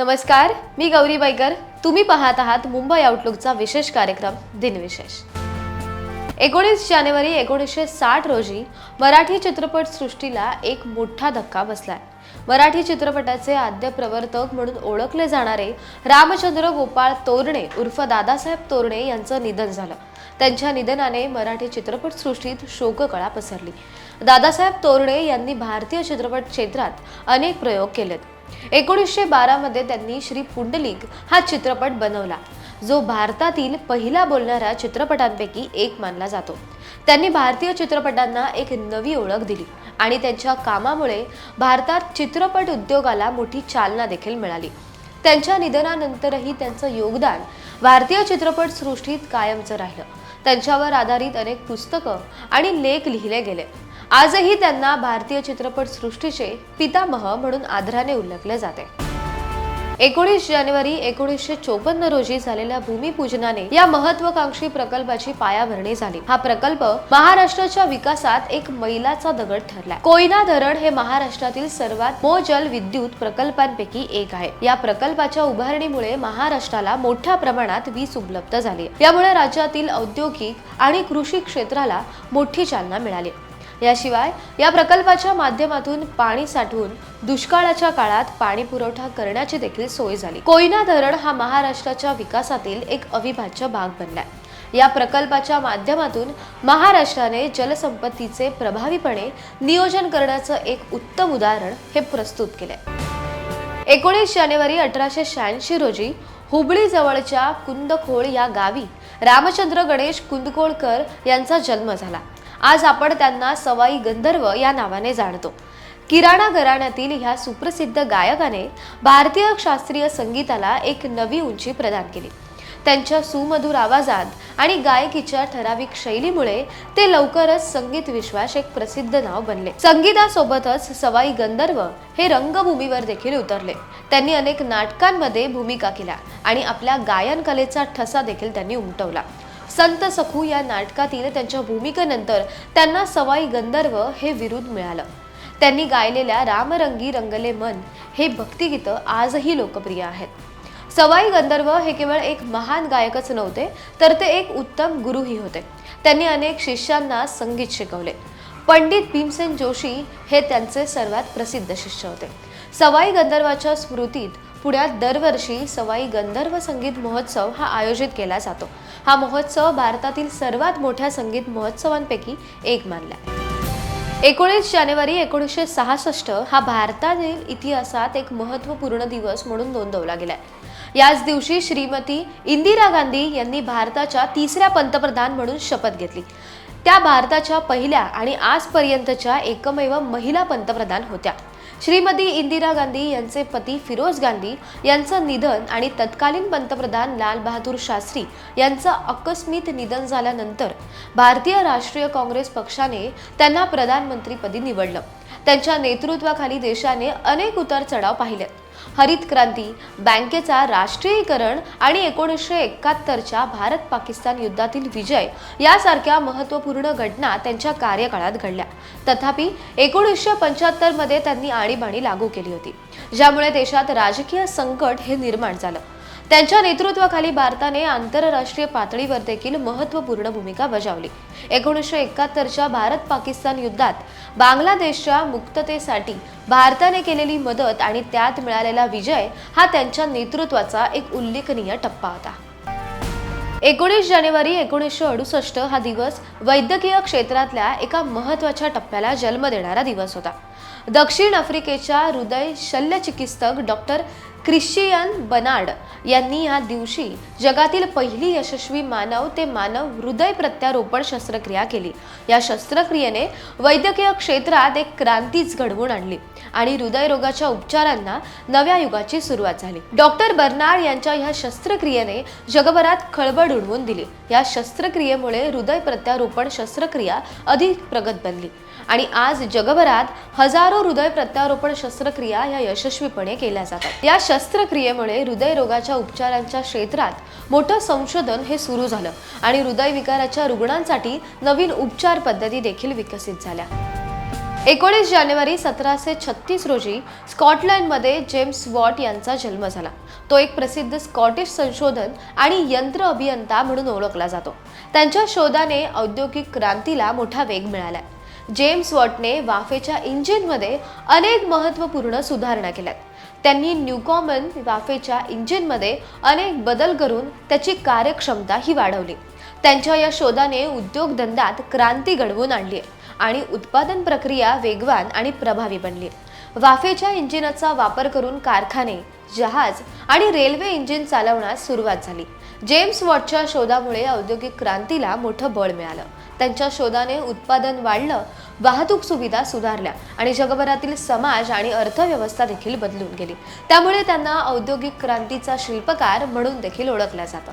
नमस्कार मी गौरी बाईकर तुम्ही पाहत आहात मुंबई आउटलुकचा विशेष कार्यक्रम दिनविशेष. एकोणीस जानेवारी एकोणीसशे साठ रोजी मराठी चित्रपटसृष्टीला एक मोठा धक्का बसलाय. मराठी चित्रपटाचे आद्य प्रवर्तक म्हणून ओळखले जाणारे रामचंद्र गोपाळ तोरणे उर्फ दादासाहेब तोरणे यांचं निधन झालं. त्यांच्या निधनाने मराठी चित्रपटसृष्टीत शोककळा पसरली. दादासाहेब तोरणे यांनी भारतीय चित्रपट क्षेत्रात अनेक प्रयोग केलेत. एकोणीसशे बारामध्ये त्यांनी श्री पुंडलिक हा चित्रपट बनवला. जो भारतातील पहिला बोलणाऱ्या चित्रपटांपैकी एक मानला जातो. त्यांनी भारतीय चित्रपटांना एक नवी ओळख दिली आणि त्यांच्या कामामुळे भारतात चित्रपट उद्योगाला मोठी चालना देखील मिळाली. त्यांच्या निधनानंतरही त्यांचं योगदान भारतीय चित्रपट सृष्टीत कायमचं राहिलं. त्यांच्यावर आधारित अनेक पुस्तकं आणि लेख लिहिले गेले. आजही त्यांना भारतीय चित्रपट सृष्टीचे पितामह म्हणून आदराने उल्लेखले जाते. एकोणीस जानेवारी एकोणीसशे चोपन्न रोजी झालेल्या भूमिपूजनाने या महत्वाकांक्षी प्रकल्पाची पायाभरणी झाली. हा प्रकल्प महाराष्ट्राच्या विकासात एक मैलाचा दगड ठरला. कोयना धरण हे महाराष्ट्रातील सर्वात मोजल विद्युत प्रकल्पांपैकी एक आहे. या प्रकल्पाच्या उभारणीमुळे महाराष्ट्राला मोठ्या प्रमाणात वीज उपलब्ध झाली. यामुळे राज्यातील औद्योगिक आणि कृषी क्षेत्राला मोठी चालना मिळाली. याशिवाय या प्रकल्पाच्या माध्यमातून पाणी साठवून दुष्काळाच्या काळात पाणी पुरवठा करण्याची देखील सोय झाली. कोयना धरण हा महाराष्ट्राच्या विकासातील एक अविभाज्य भाग बनलाय. या प्रकल्पाच्या माध्यमातून महाराष्ट्राने जलसंपत्तीचे प्रभावीपणे नियोजन करण्याचं एक उत्तम उदाहरण हे प्रस्तुत केले एकोणीस जानेवारी अठराशे शहाऐंशी रोजी हुबळी जवळच्या कुंदखोळ या गावी रामचंद्र गणेश कुंदकोळकर यांचा जन्म झाला. आज आपण त्यांना सवाई गंधर्व या नावाने जाणतो. किराणा घराण्यातील ह्या सुप्रसिद्ध गायकाने भारतीय शास्त्रीय संगीताला एक नवी उंची प्रदान केली. त्यांच्या सुमधुर आवाजात आणि गायकीच्या ठराविक शैलीमुळे ते लवकरच संगीत विश्वास एक प्रसिद्ध नाव बनले. संगीतासोबतच सवाई गंधर्व हे रंगभूमीवर देखील उतरले. त्यांनी अनेक नाटकांमध्ये भूमिका केल्या आणि आपल्या गायन कलेचा ठसा देखील त्यांनी उमटवला. संत सखू या नाटकातील त्यांच्या भूमिकेनंतर त्यांना सवाई गंधर्व हे विरुद्ध मिळालं. त्यांनी गायलेल्या रामरंगी रंगले मन हे भक्तिगीतं आजही लोकप्रिय आहेत. सवाई गंधर्व हे केवळ एक महान गायकच नव्हते तर ते एक उत्तम गुरुही होते. त्यांनी अनेक शिष्यांना संगीत शिकवले. पंडित भीमसेन जोशी हे त्यांचे सर्वात प्रसिद्ध शिष्य होते. सवाई गंधर्वाच्या स्मृतीत पुण्यात दरवर्षी सवाई गंधर्व संगीत महोत्सव हा आयोजित केला जातो. हा महोत्सव भारतातील सर्वात मोठ्या संगीत महोत्सवांपैकी एक मानला एकोणीस जानेवारी एकोणीसशे सहासष्ट हा भारतातील इतिहासात एक महत्त्वपूर्ण दिवस म्हणून नोंदवला गेलाय याच दिवशी श्रीमती इंदिरा गांधी यांनी भारताच्या तिसऱ्या पंतप्रधान म्हणून शपथ घेतली. त्या भारताच्या पहिल्या आणि आजपर्यंतच्या एकमेव महिला पंतप्रधान होत्या. श्रीमती इंदिरा गांधी यांचे पती फिरोज गांधी यांचं निधन आणि तत्कालीन पंतप्रधान लालबहादूर शास्त्री यांचं आकस्मिक निधन झाल्यानंतर भारतीय राष्ट्रीय काँग्रेस पक्षाने त्यांना प्रधानमंत्रीपदी निवडलं. त्यांच्या नेतृत्वाखाली देशाने अनेक उतार चढाव पाहिलेत हरित क्रांती बँकेचा राष्ट्रीयकरण आणि एकोणीसशे एकाहत्तरच्या भारत पाकिस्तान युद्धातील विजय यासारख्या महत्त्वपूर्ण घटना त्यांच्या कार्यकाळात घडल्या. तथापि एकोणीसशे पंच्याहत्तरमध्ये त्यांनी आणीबाणी लागू केली होती ज्यामुळे देशात राजकीय संकट हे निर्माण झालं. त्यांच्या नेतृत्वाखाली भारताने आंतरराष्ट्रीय पातळीवर देखील महत्त्वपूर्ण भूमिका बजावली. एकोणीसशे एकाहत्तरच्या भारत पाकिस्तान युद्धात बांगलादेशच्या मुक्ततेसाठी भारताने केलेली मदत आणि त्यात मिळालेला विजय हा त्यांच्या नेतृत्वाचा एक उल्लेखनीय टप्पा होता. एकोणीस जानेवारी एकोणीसशे अडुसष्ट हा दिवस वैद्यकीय क्षेत्रातल्या एका महत्त्वाच्या टप्प्याला जन्म देणारा दिवस होता. दक्षिण आफ्रिकेच्या हृदय शल्यचिकित्सक डॉक्टर क्रिश्चियन बनार्ड यांनी या दिवशी जगातील पहिली यशस्वी मानव ते मानव हृदय प्रत्यारोपण शस्त्रक्रिया केली. या शस्त्रक्रियेने वैद्यकीय क्षेत्रात एक क्रांतीच घडवून आणली आणि हृदयरोगाच्या उपचारांना नव्या युगाची सुरुवात झाली. डॉक्टर बर्नाड यांच्या ह्या शस्त्रक्रियेने जगभरात खळबळ उडवून दिली. या शस्त्रक्रियेमुळे हृदय प्रत्यारोपण शस्त्रक्रिया अधिक प्रगत बनली. आणि आज जगभरात हजारो हृदय प्रत्यारोपण शस्त्रक्रिया या यशस्वीपणे केल्या जातात. या शस्त्रक्रियेमुळे हृदयरोगाच्या उपचारांच्या क्षेत्रात मोठं संशोधन हे सुरू झालं आणि हृदयविकाराच्या रुग्णांसाठी नवीन उपचार पद्धती देखील विकसित झाल्या. एकोणीस जानेवारी सतराशे छत्तीस रोजी स्कॉटलंडमध्ये जेम्स वॉट यांचा जन्म झाला. तो एक प्रसिद्ध स्कॉटिश संशोधन आणि यंत्र अभियंता म्हणून ओळखला जातो. त्यांच्या शोधाने औद्योगिक क्रांतीला मोठा वेग मिळाला जेम्स वॉटने वाफेच्या इंजिनमध्ये अनेक महत्त्वपूर्ण सुधारणा केल्यात. त्यांनी न्यूकॉमन वाफेच्या इंजिनमध्ये अनेक बदल करून त्याची कार्यक्षमता ही वाढवली. त्यांच्या या शोधाने उद्योगधंद्यात क्रांती घडवून आणली आणि उत्पादन प्रक्रिया वेगवान आणि प्रभावी बनली. वाफेच्या इंजिनाचा वापर करून कारखाने जहाज आणि रेल्वे इंजिन चालवण्यास सुरुवात झाली. जेम्स वॉटच्या शोधामुळे औद्योगिक क्रांतीला मोठं बळ मिळालं. त्यांच्या शोधाने उत्पादन वाढलं वाहतूक सुविधा सुधारल्या आणि जगभरातील समाज आणि अर्थव्यवस्था देखील बदलून गेली. त्यामुळे त्यांना औद्योगिक क्रांतीचा शिल्पकार म्हणून देखील ओळखलं जातं.